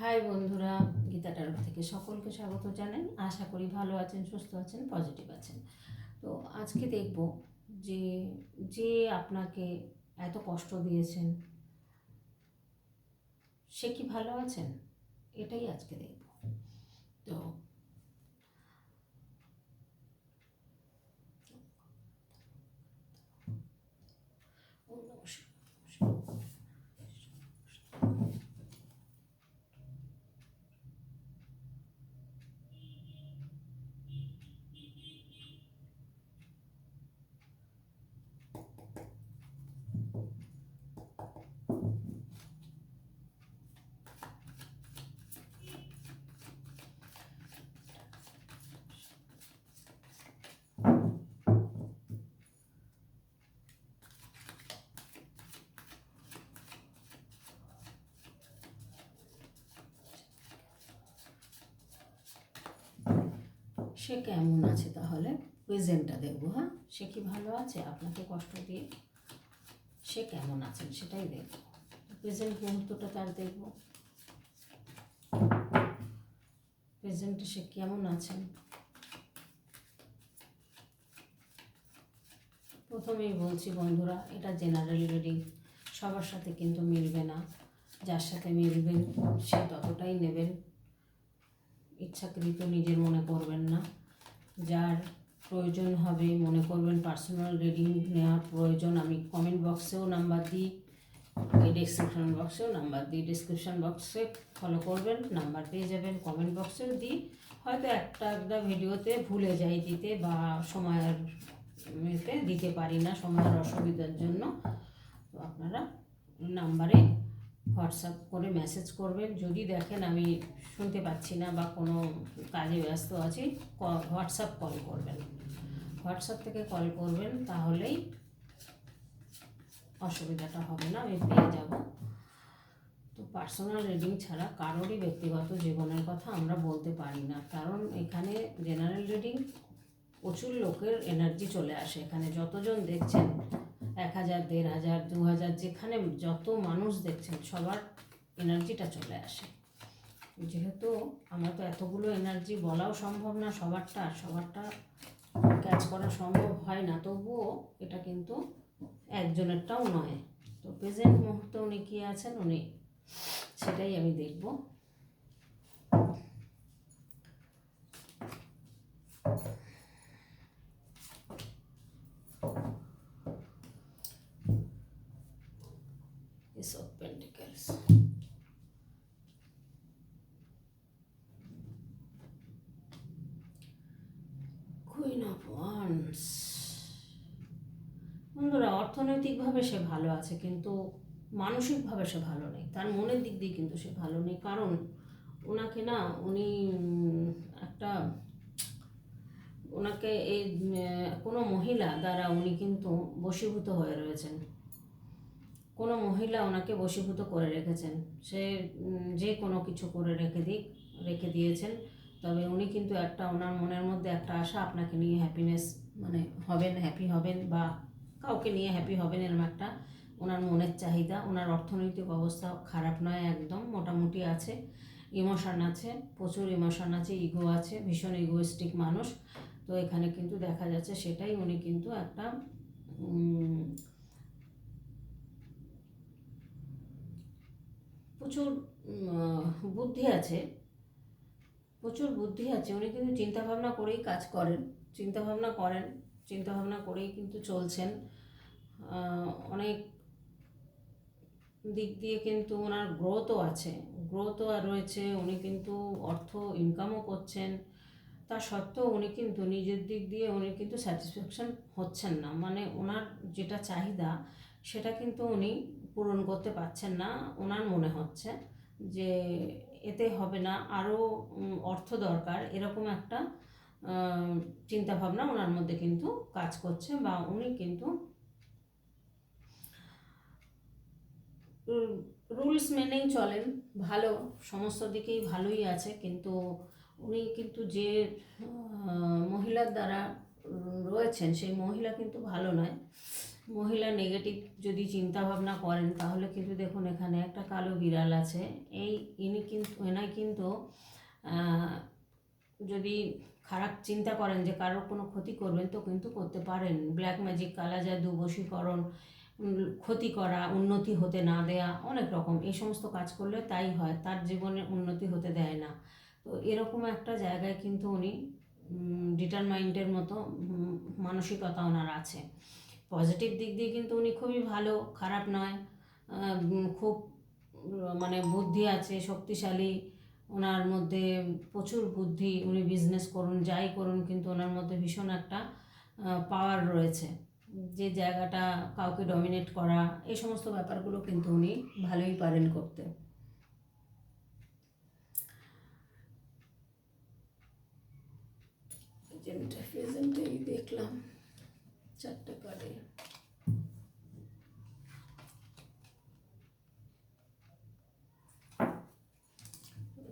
High বন্ধুরা, গীতা টারক থেকে সকলকে স্বাগত জানাই। আশা করি ভালো আছেন, সুস্থ আছেন, পজিটিভ আছেন। তো আজকে দেখব যে যে আপনাকে এত কষ্ট দিয়েছেন, সে কি ভালো আছেন? এটাই আজকে দেখব। তো সে কেমন আছে তাহলে? প্রেজেন্টটা দেখব হ্যাঁ? সে কি ভালো আছে? আপনাকে কষ্ট দিয়ে সে কেমন আছেন সেটাই দেখব। প্রেজেন্ট মুহূর্তটা তার দেখব। প্রেজেন্টে সে কেমন আছেন প্রথমেই বলছি, বন্ধুরা, এটা জেনারেল রিডিং সবার সাথে কিন্তু মিলবে না। যার সাথে মিলবেন সে ততটাই নেবেন। ইচ্ছাকৃত নিজের মনে করবেন না। প্রয়োজন হবে, মনে করবেন পার্সোনাল রিডিং নেওয়ার প্রয়োজন, আমি কমেন্ট বক্সেও নাম্বার দিই, এই ডিসক্রিপশন বক্সেও নাম্বার দিই ডিসক্রিপশন বক্সে ফলো করবেন নাম্বার পেয়ে যাবেন কমেন্ট বক্সেও দিই, হয়তো একটা একটা ভিডিওতে ভুলে যাই দিতে বা সময়ের এতে দিতে পারি না সময়ের অসুবিধার জন্য। তো আপনারা নাম্বারে হোয়াটসঅ্যাপ করে মেসেজ করবেন, যদি দেখেন আমি শুনতে পাচ্ছি না বা কোনো কাজে ব্যস্ত আছি হোয়াটসঅ্যাপ কল করবেন। হোয়াটসঅ্যাপ থেকে কল করবেন, তাহলেই অসুবিধাটা হবে না, আমি পেয়ে যাব। তো পার্সোনাল রিডিং ছাড়া কারোরই ব্যক্তিগত জীবনের কথা আমরা বলতে পারি না, কারণ এখানে জেনারেল রিডিং প্রচুর লোকের এনার্জি চলে আসে, এখানে যতজন দেখছেন, এক হাজার, দেড় হাজার, দু হাজার, যেখানে যত মানুষ দেখছেন, সবার এনার্জিটা চলে আসে। যেহেতু আমার তো এতগুলো এনার্জি বলাও সম্ভব না, সবারটা সবারটা ক্যাচ করা সম্ভব হয় না, তবুও এটা কিন্তু একজনেরটাও নয়। তো প্রেজেন্ট মুহূর্তে উনি কী আছেন, উনি সেটাই আমি দেখব। বন্ধুরা অর্থনৈতিকভাবে সে ভালো আছে, কিন্তু মানসিকভাবে সে ভালো নেই। তার মনের দিক দিয়ে কিন্তু সে ভালো নেই। কারণ ওনাকে না, উনি একটা, ওনাকে এই কোনো মহিলা দ্বারা উনি কিন্তু বশীভূত হয়ে রয়েছেন। কোনো মহিলা ওনাকে বশীভূত করে রেখেছেন। সে যে কোনো কিছু করে রেখে দিক, রেখে দিয়েছেন। তবে উনি কিন্তু একটা, ওনার মনের মধ্যে একটা আশা আপনাকে নিয়ে হ্যাপিনেস মানে হবেন হ্যাপি হবেন বা কাউকে নিয়ে হ্যাপি হবেন এরকম একটা ওনার মনের চাহিদা, ওনার অর্থনৈতিক অবস্থা খারাপ নয় একদম, মোটামুটি আছে ইমোশন আছে, প্রচুর ইমোশন আছে ইগো আছে, ভীষণ ইগোয়েস্টিক মানুষ। তো এখানে কিন্তু দেখা যাচ্ছে সেটাই উনি কিন্তু একটা প্রচুর বুদ্ধি আছে, প্রচুর বুদ্ধি আছে। উনি কিন্তু চিন্তাভাবনা করেই কাজ করেন, চিন্তাভাবনা করেন। চিন্তা ভাবনা করেই কিন্তু চলছেন। অনেক দিক দিয়ে কিন্তু ওনার গ্রোথও আছে। গ্রোথও রয়েছে, উনি কিন্তু অর্থ ইনকামও করছেন। তা সত্ত্বেও উনি কিন্তু নিজের দিক দিয়ে উনি কিন্তু স্যাটিসফ্যাকশন হচ্ছেন না। মানে ওনার যেটা চাহিদা, সেটা কিন্তু উনি পূরণ করতে পারছেন না, ওনার মনে হচ্ছে যে এতে হবে না। আরও অর্থ দরকার, এরকম একটা চিন্তা ভাবনা ওনার মধ্যে কিন্তু কাজ করছে বা উনি কিন্তু রুলস মেনেই চলেন। ভালো, সমস্ত দিকেই ভালোই আছে, কিন্তু উনি কিন্তু যে মহিলার দ্বারা রয়েছেন, সেই মহিলা কিন্তু ভালো নয়। মহিলা নেগেটিভ যদি চিন্তা ভাবনা করেন, তাহলে কিন্তু দেখুন এখানে একটা কালো বিড়াল আছে। এই ইনি কিন্তু, এনাই কিন্তু যদি খারাপ চিন্তা করেন যে কারোর কোনো ক্ষতি করবেন তো কিন্তু করতে পারেন। ব্ল্যাক ম্যাজিক কালা জাদু বশীকরণ ক্ষতি করা, উন্নতি হতে না দেয়া, অনেক রকম। এই সমস্ত কাজ করলে তাই হয়, তার জীবনে উন্নতি হতে দেয় না। তো এরকম একটা জায়গায় কিন্তু উনি ডিটারমাইন্ডের মতো মানসিকতা ওনার আছে। পজিটিভ দিক দিয়ে কিন্তু উনি খুবই ভালো, খারাপ নয় খুব মানে বুদ্ধি আছে, শক্তিশালী ওনার মধ্যে প্রচুর বুদ্ধি, উনি বিজনেস করুন, যাই করুন, কিন্তু ওনার মধ্যে ভীষণ একটা পাওয়ার রয়েছে। যে জায়গাটা কাউকে ডমিনেট করা, এই সমস্ত ব্যাপারগুলো কিন্তু উনি ভালোই পারেন করতে। দেখলাম, চারটে কার্ডে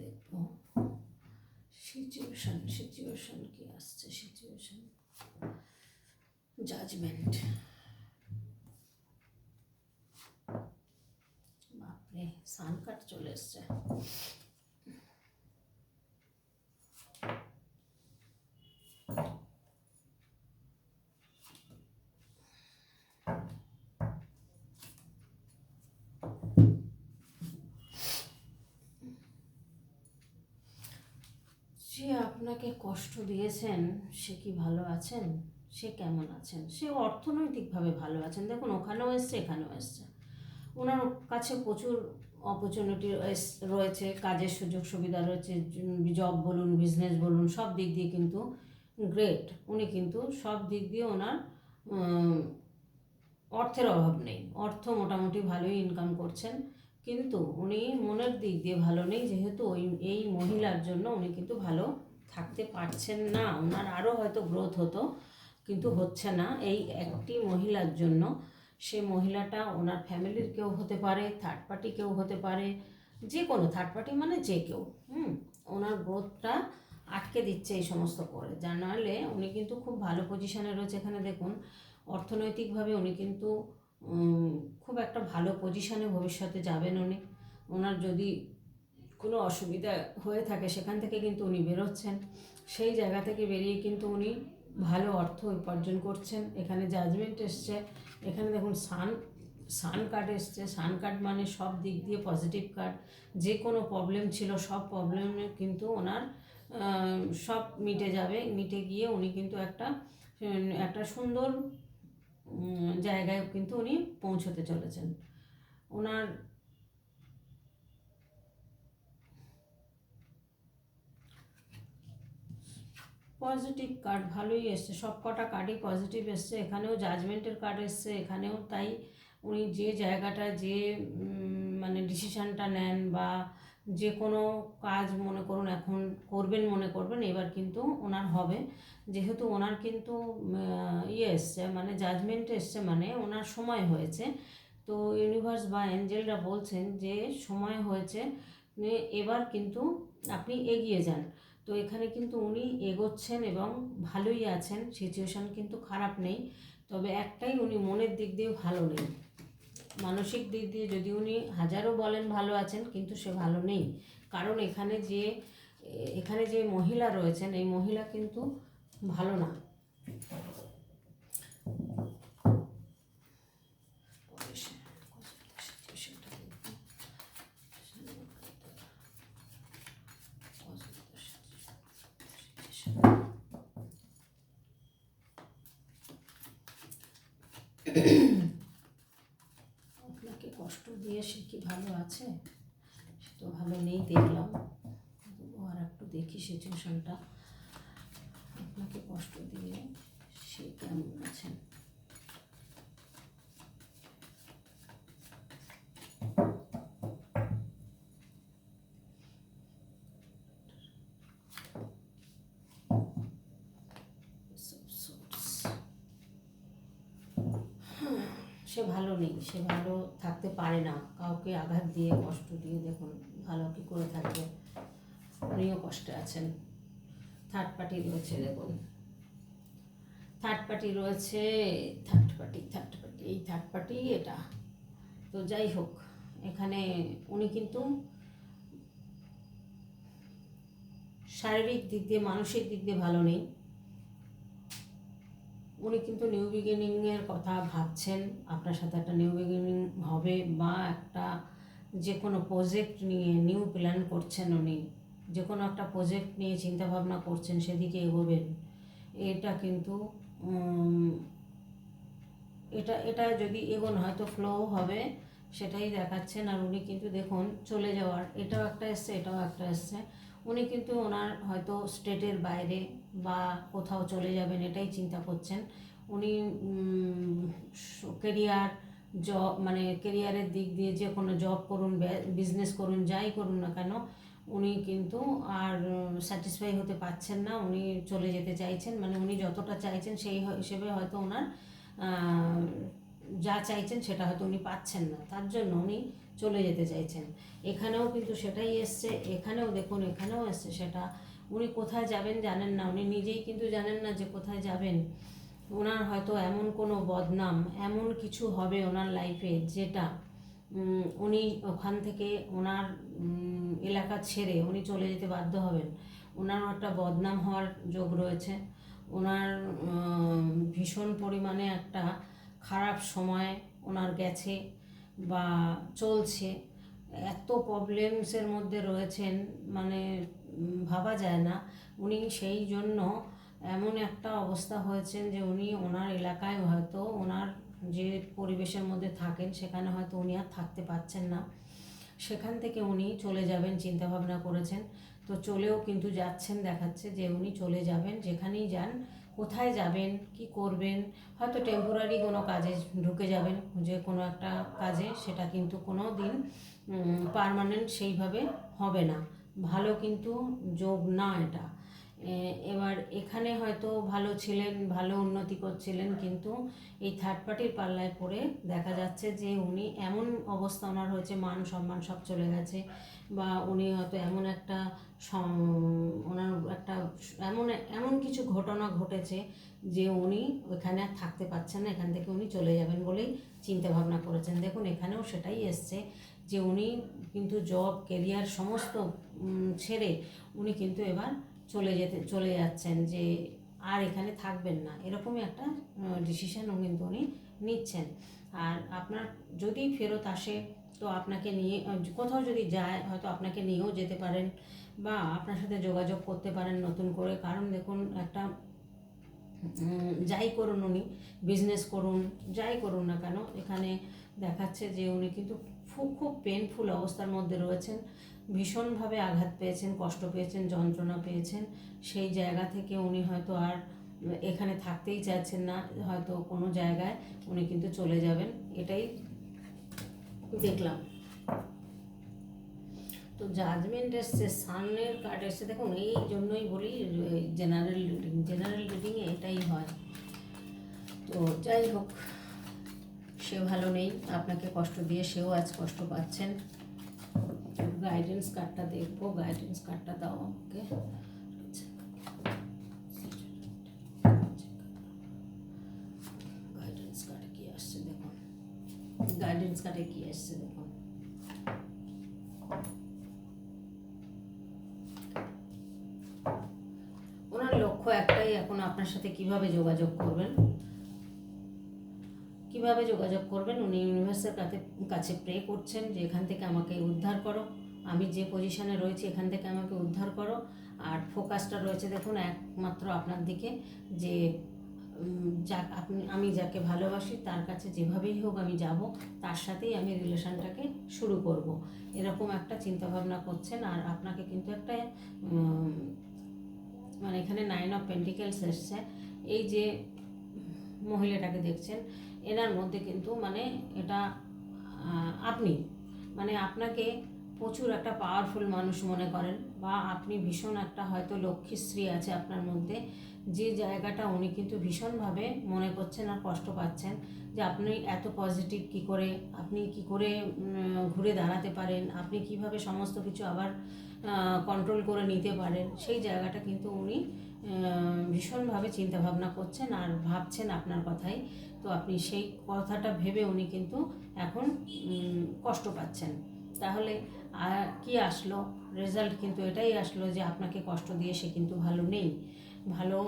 দেখব সিচুয়েশন সিচুয়েশন কি আসছে সিচুয়েশন জাজমেন্ট বাপরে সান কাট চলে এসছে। সে আপনাকে কষ্ট দিয়েছেন, সে কি ভালো আছেন? সে কেমন আছেন? সে অর্থনৈতিকভাবে ভালো আছেন। দেখুন, ওখানেও এসছে, এখানেও এসছে। ওনার কাছে প্রচুর অপরচুনিটি রয়েছে, কাজের সুযোগ সুবিধা রয়েছে জব বলুন বিজনেস বলুন, সব দিক দিয়ে কিন্তু গ্রেট উনি কিন্তু সব দিক দিয়ে ওনার অর্থের অভাব নেই। অর্থ মোটামুটি ভালোই ইনকাম করছেন, কিন্তু উনি মনের দিক দিয়ে ভালো নেই, যেহেতু ওই, এই মহিলার জন্য উনি কিন্তু ভালো থাকতে পারছেন না। ওনার আরও হয়তো গ্রোথ হতো, কিন্তু হচ্ছে না। এই একটি মহিলার জন্য সে মহিলাটা ওনার ফ্যামিলির কেউ হতে পারে থার্ড পার্টি কেউ হতে পারে, যে কোনো থার্ড পার্টি মানে যে কেউ, হুম? ওনার গ্রোথটা আটকে দিচ্ছে এই সমস্ত করে। যার নাহলে উনি কিন্তু খুব ভালো পজিশনে রয়েছে এখানে দেখুন। অর্থনৈতিকভাবে উনি কিন্তু খুব একটা ভালো পজিশনে ভবিষ্যতে যাবেন উনি। ওনার যদি কোনো অসুবিধা হয়ে থাকে, সেখান থেকে কিন্তু উনি বেরোচ্ছেন। সেই জায়গা থেকে বেরিয়ে কিন্তু উনি ভালো অর্থ উপার্জন করছেন। এখানে জাজমেন্ট এসছে। এখানে দেখুন সান সান কার্ড এসছে। সান কার্ড মানে সব দিক দিয়ে পজিটিভ কার্ড যে কোনো প্রবলেম ছিল, সব প্রবলেমে কিন্তু ওনার সব মিটে যাবে। মিটে গিয়ে উনি কিন্তু একটা একটা সুন্দর জায়গায় কিন্তু উনি পৌঁছতে চলেছেন। ওনার পজিটিভ কার্ড ভালোই এসছে। সব কটা কার্ডই পজিটিভ এসছে। এখানেও জাজমেন্টের কার্ড এসছে। এখানেও তাই উনি যে জায়গাটা যে মানে ডিসিশানটা নেন বা যে কোনো কাজ মনে করুন, এখন করবেন মনে করবেন, এবার কিন্তু ওনার হবে। যেহেতু ওনার কিন্তু ইয়ে এসছে মানে জাজমেন্ট এসছে মানে ওনার সময় হয়েছে। তো ইউনিভার্স বা অ্যাঞ্জেলরা বলছেন যে, সময় হয়েছে, এবার কিন্তু আপনি এগিয়ে যান। তো এখানে কিন্তু উনি এগোচ্ছেন এবং ভালোই আছেন সিচুয়েশান কিন্তু খারাপ নেই, তবে একটাই উনি মনের দিক দিয়ে ভালো নেই। মানসিক দিক দিয়ে যদি উনি হাজারও বলেন ভালো আছেন, কিন্তু সে ভালো নেই। কারণ এখানে যে এখানে যে মহিলা রয়েছেন, এই মহিলা কিন্তু ভালো না আপনাকে কষ্ট দিয়ে সে কি ভালো আছে? সে তো ভালো নেই দেখলাম। আর একটু দেখি সিচুয়েশনটা আপনাকে কষ্ট দিয়ে সে কেমন আছেন? সে ভালো নেই, সে ভালো থাকতে পারে না। কাউকে আঘাত দিয়ে, কষ্ট দিয়ে দেখুন ভালো কি করে থাকবে। উনিও কষ্টে আছেন। থার্ড পার্টি রয়েছে, দেখুন। থার্ড পার্টি রয়েছে থার্ড পার্টি থার্ড পার্টি এই থার্ড পার্টি এটা। তো যাই হোক, এখানে উনি কিন্তু শারীরিক দিক দিয়ে, মানসিক দিক দিয়ে ভালো নেই। উনি কিন্তু নিউ বিগিনিংয়ের কথা ভাবছেন। আপনার সাথে একটা নিউ বিগিনিং হবে বা একটা যে কোনো প্রজেক্ট নিয়ে নিউ প্ল্যান করছেন উনি যে কোনো একটা প্রজেক্ট নিয়ে চিন্তাভাবনা করছেন, সেদিকে এগোবেন। এটা কিন্তু এটা এটা যদি এগোন, হয়তো ফ্লো হবে। সেটাই দেখাচ্ছেন আর উনি কিন্তু দেখুন চলে যাওয়ার, এটাও একটা এসছে, এটাও একটা এসছে। উনি কিন্তু ওনার হয়তো স্টেটের বাইরে বা কোথাও চলে যাবেন এটাই চিন্তা করছেন। উনি কেরিয়ার জব মানে কেরিয়ারের দিক দিয়ে যে কোনো জব করুন বিজনেস করুন, যাই করুন না কেন, উনি কিন্তু আর স্যাটিসফাই হতে পারছেন না, উনি চলে যেতে চাইছেন। মানে উনি যতটা চাইছেন সেই হিসেবে হয়তো ওনার যা চাইছেন সেটা হয়তো উনি পাচ্ছেন না। তার জন্য উনি চলে যেতে চাইছেন। এখানেও কিন্তু সেটাই এসছে, এখানেও দেখুন, এখানেও এসছে সেটা। উনি কোথায় যাবেন জানেন না, উনি নিজেই কিন্তু জানেন না যে কোথায় যাবেন। ওনার হয়তো এমন কোনো বদনাম, এমন কিছু হবে ওনার লাইফে যেটা উনি ওখান থেকে ওনার এলাকা ছেড়ে উনি চলে যেতে বাধ্য হবেন। ওনার একটা বদনাম হওয়ার যোগ রয়েছে। ওনার ভীষণ পরিমাণে একটা খারাপ সময় ওনার গেছে বা চলছে, এত প্রবলেমসের মধ্যে রয়েছেন মানে ভাবা যায় না। উনি সেই জন্য এমন একটা অবস্থা হয়েছেন যে উনি ওনার এলাকায় হয়তো ওনার যে পরিবেশের মধ্যে থাকেন, সেখানে হয়তো উনি আর থাকতে পারছেন না। সেখান থেকে উনি চলে যাবেন, চিন্তাভাবনা করেছেন। তো চলেও কিন্তু যাচ্ছেন, দেখাচ্ছে যে উনি চলে যাবেন, যেখানেই যান কোথায় যাবেন, কি করবেন, হয়তো টেম্পোরারি কোনো কাজে ঢুকে যাবেন, যে কোনো একটা কাজে, সেটা কিন্তু কোনো দিন পারমানেন্ট সেইভাবে হবে না। ভালো কিন্তু যোগ না এটা। এবার এখানে হয়তো ভালো ছিলেন, ভালো উন্নতি করছিলেন, কিন্তু এই থার্ড পার্টির পাল্লায় পড়ে দেখা যাচ্ছে যে উনি এমন অবস্থা ওনার হয়েছে, মান সম্মান সব চলে গেছে বা উনি হয়তো এমন একটা ওনার একটা এমন এমন কিছু ঘটনা ঘটেছে যে উনি ওখানে আর থাকতে পারছেন না, এখান থেকে উনি চলে যাবেন বলেই চিন্তা ভাবনা করেছেন। দেখুন, এখানেও সেটাই এসছে যে উনি কিন্তু জব কেরিয়ার সমস্ত ছেড়ে উনি কিন্তু এবার চলে যেতে, চলে যাচ্ছেন যে আর এখানে থাকবেন না। এরকমই একটা ডিসিশন কিন্তু উনি নিচ্ছেন। আর আপনার যদি ফেরত আসে, তো আপনাকে নিয়ে কোথাও যদি যায়, হয়তো আপনাকে নিয়েও যেতে পারেন বা আপনার সাথে যোগাযোগ করতে পারেন নতুন করে। কারণ দেখুন, একটা যাই করুন উনি বিজনেস করুন, যাই করুন না কেন, এখানে দেখাচ্ছে যে উনি কিন্তু খুব খুব পেনফুল অবস্থার মধ্যে রয়েছেন। ভীষণভাবে আঘাত পেয়েছেন, কষ্ট পেয়েছেন, যন্ত্রণা পেয়েছেন। সেই জায়গা থেকে উনি হয়তো আর এখানে থাকতেই চাচ্ছেন না, হয়তো কোনো জায়গায় উনি কিন্তু চলে যাবেন, এটাই দেখলাম। তো জাজমেন্ট এসছে সানের কার্ড এসছে, দেখুন, এই জন্যই বলি জেনারেল রিডিং জেনারেল রিডিংয়ে এটাই হয়। তো যাই হোক, সে ভালো নেই, আপনাকে কষ্ট দিয়ে সেও আজ কষ্ট পাচ্ছেন। গাইডেন্স কার্ডটা দেখব গাইডেন্স কার্ডটা দাও আমাকে। গাইডেন্স কার্ডে কি আসছে দেখুন। গাইডেন্স কার্ডে কি আসছে দেখুন। ওনার লক্ষ্য একটাই, এখন আপনার সাথে কীভাবে যোগাযোগ করবেন? কীভাবে যোগাযোগ করবেন? উনি ইউনিভার্সের কাছে কাছে প্রে করছেন যে এখান থেকে আমাকে উদ্ধার করো। আমি যে পজিশনে রয়েছি, এখান থেকে আমাকে উদ্ধার করো। আর ফোকাসটা রয়েছে দেখুন, একমাত্র আপনার দিকে যে যা, আপনি, আমি যাকে ভালোবাসি, তার কাছে যেভাবেই হোক আমি যাব, তার সাথেই আমি রিলেশনটাকে শুরু করব। এরকম একটা চিন্তাভাবনা করছেন। আর আপনাকে কিন্তু একটা মানে এখানে নাইন অফ পেন্টিকেলস এসছে। এই যে মহিলাটাকে দেখছেন এনার মধ্যে কিন্তু মানে এটা আপনি মানে আপনাকে প্রচুর একটা পাওয়ারফুল মানুষ মনে করেন বা আপনি ভীষণ একটা হয়তো লক্ষ্মীশ্রী আছে আপনার মধ্যে, যে জায়গাটা উনি কিন্তু ভীষণভাবে মনে করছেন আর কষ্ট পাচ্ছেন যে আপনি এত পজিটিভ কি করে, আপনি কি করে ঘুরে দাঁড়াতে পারেন, আপনি কীভাবে সমস্ত কিছু আবার কন্ট্রোল করে নিতে পারেন, সেই জায়গাটা কিন্তু উনি ভীষণভাবে চিন্তাভাবনা করছেন আর ভাবছেন আপনার কথাই তো আপনি সেই কথাটা ভেবে উনি কিন্তু এখন কষ্ট পাচ্ছেন। তাহলে আর কি আসলো? রেজাল্ট কিন্তু এটাই আসলো যে আপনাকে কষ্ট দিয়ে সে কিন্তু ভালো নেই। ভালো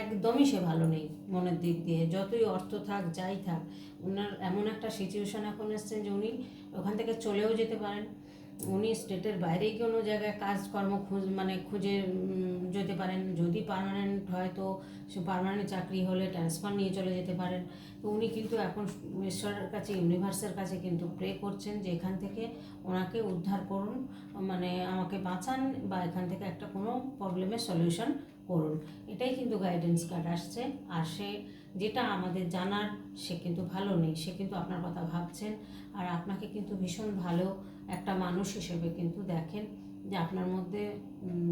একদমই সে ভালো নেই মনের দিক দিয়ে। যতই অর্থ থাক, যাই থাক ওনার এমন একটা সিচুয়েশন এখন এসছেন যে উনি ওখান থেকে চলেও যেতে পারেন। উনি স্টেটের বাইরে কোনো জায়গায় কাজকর্ম খুঁজ মানে খুঁজে যেতে পারেন। যদি পার্মানেন্ট হয় তো সে পার্মানেন্ট চাকরি হলে ট্রান্সফার নিয়ে চলে যেতে পারেন। তো উনি কিন্তু এখন ঈশ্বরের কাছে ইউনিভার্সের কাছে কিন্তু প্রে করছেন যে এখান থেকে ওনাকে উদ্ধার করুন মানে আমাকে বাঁচান বা এখান থেকে একটা কোনো প্রবলেমের সলিউশন করুন। এটাই কিন্তু গাইডেন্স কার্ড আসছে। আর সে যেটা আমাদের জানার, সে কিন্তু ভালো নেই। সে কিন্তু আপনার কথা ভাবছেন। আর আপনাকে কিন্তু ভীষণ ভালো একটা মানুষ হিসেবে কিন্তু দেখেন যে আপনার মধ্যে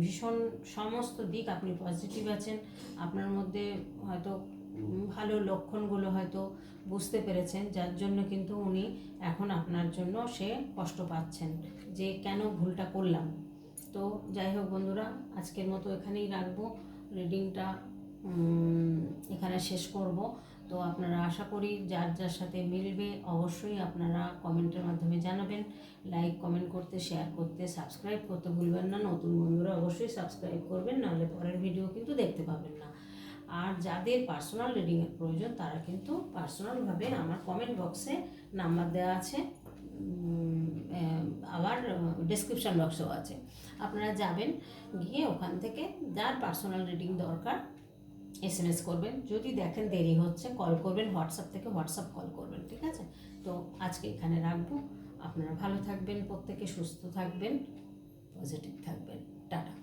ভীষণ সমস্ত দিক আপনি পজিটিভ আছেন, আপনার মধ্যে হয়তো ভালো লক্ষণগুলো হয়তো বুঝতে পেরেছেন, যার জন্য কিন্তু উনি এখন আপনার জন্য সে কষ্ট পাচ্ছেন যে কেন ভুলটা করলাম। তো যাই হোক বন্ধুরা, আজকের মতো এখানেই রাখব রিডিংটা এখানে শেষ করব। তো আপনারা আশা করি যার যার সাথে মিলবে অবশ্যই আপনারা কমেন্টের মাধ্যমে জানাবেন। লাইক কমেন্ট করতে শেয়ার করতে সাবস্ক্রাইব করতে ভুলবেন না। নতুন বন্ধুরা অবশ্যই সাবস্ক্রাইব করবেন, নাহলে পরের ভিডিও কিন্তু দেখতে পাবেন না। আর যাদের পার্সোনাল রিডিংয়ের প্রয়োজন, তারা কিন্তু পার্সোনালভাবে আমার কমেন্ট বক্সে নাম্বার দেওয়া আছে। আবার ডেসক্রিপশন বক্সও আছে। আপনারা যাবেন, গিয়ে ওখান থেকে যার পার্সোনাল রিডিং দরকার এস এম এস করবেন। যদি দেখেন দেরি হচ্ছে কল করবেন হোয়াটসঅ্যাপ থেকে হোয়াটসঅ্যাপ কল করবেন, ঠিক আছে? তো আজকে এখানে রাখব। আপনারা ভালো থাকবেন, প্রত্যেকে সুস্থ থাকবেন পজিটিভ থাকবেন। টাটা।